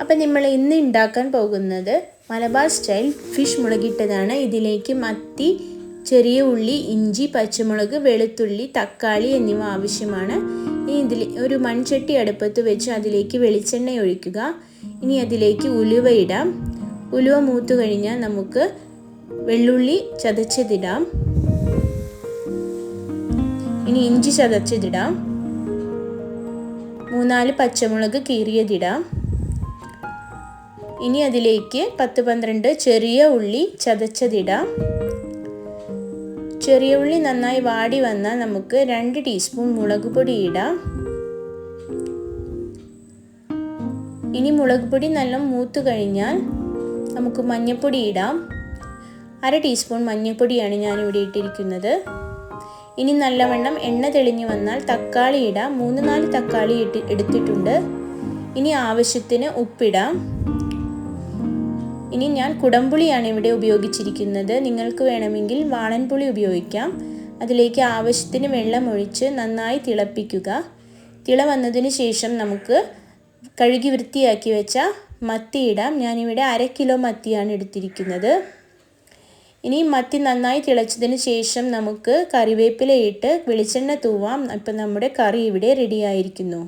അപ്പം നമ്മൾ ഇന്ന് ഉണ്ടാക്കാൻ പോകുന്നത് മലബാർ സ്റ്റൈൽ ഫിഷ് മുളകിട്ടതാണ്. ഇതിലേക്ക് മത്തി ചെറിയ ഉള്ളി ഇഞ്ചി പച്ചമുളക് വെളുത്തുള്ളി തക്കാളി എന്നിവ ആവശ്യമാണ്. ഇനി ഇതിൽ ഒരു മൺചട്ടി അടുപ്പത്ത് വെച്ച് അതിലേക്ക് വെളിച്ചെണ്ണ ഒഴിക്കുക. ഇനി അതിലേക്ക് ഉലുവ ഇടാം. ഉലുവ മൂത്തു കഴിഞ്ഞാൽ നമുക്ക് വെള്ളുള്ളി ചതച്ചതിടാം. ഇനി ഇഞ്ചി ചതച്ചതിടാം. മൂന്നാൽ പച്ചമുളക് കീറിയതിടാം. ഇനി അതിലേക്ക് പത്ത് പന്ത്രണ്ട് ചെറിയ ഉള്ളി ചതച്ചതിടാം. ചെറിയ ഉള്ളി നന്നായി വാടി വന്നാൽ നമുക്ക് രണ്ട് ടീസ്പൂൺ മുളക് പൊടി ഇടാം. ഇനി മുളക് പൊടി നല്ല മൂത്ത് കഴിഞ്ഞാൽ നമുക്ക് മഞ്ഞൾപ്പൊടി ഇടാം. അര ടീസ്പൂൺ മഞ്ഞൾപ്പൊടിയാണ് ഞാനിവിടെ ഇട്ടിരിക്കുന്നത്. ഇനി നല്ലവണ്ണം എണ്ണ തെളിഞ്ഞു വന്നാൽ തക്കാളി ഇടാം. മൂന്ന് നാല് തക്കാളി ഇട്ട് എടുത്തിട്ടുണ്ട്. ഇനി ആവശ്യത്തിന് ഉപ്പിടാം. ഇനി ഞാൻ കുടംപുളിയാണ് ഇവിടെ ഉപയോഗിച്ചിരിക്കുന്നത്. നിങ്ങൾക്ക് വേണമെങ്കിൽ വാളൻപുളി ഉപയോഗിക്കാം. അതിലേക്ക് ആവശ്യത്തിന് വെള്ളം ഒഴിച്ച് നന്നായി തിളപ്പിക്കുക. തിള വന്നതിന് ശേഷം നമുക്ക് കഴുകി വൃത്തിയാക്കി വെച്ച മത്തി ഇടാം. ഞാനിവിടെ അര കിലോ മത്തിയാണ് എടുത്തിരിക്കുന്നത്. ഇനി മത്തി നന്നായി തിളച്ചതിന് ശേഷം നമുക്ക് കറിവേപ്പില ഇട്ട് വെളിച്ചെണ്ണ തൂവാം. ഇപ്പം നമ്മുടെ കറി ഇവിടെ റെഡി ആയിരിക്കുന്നു.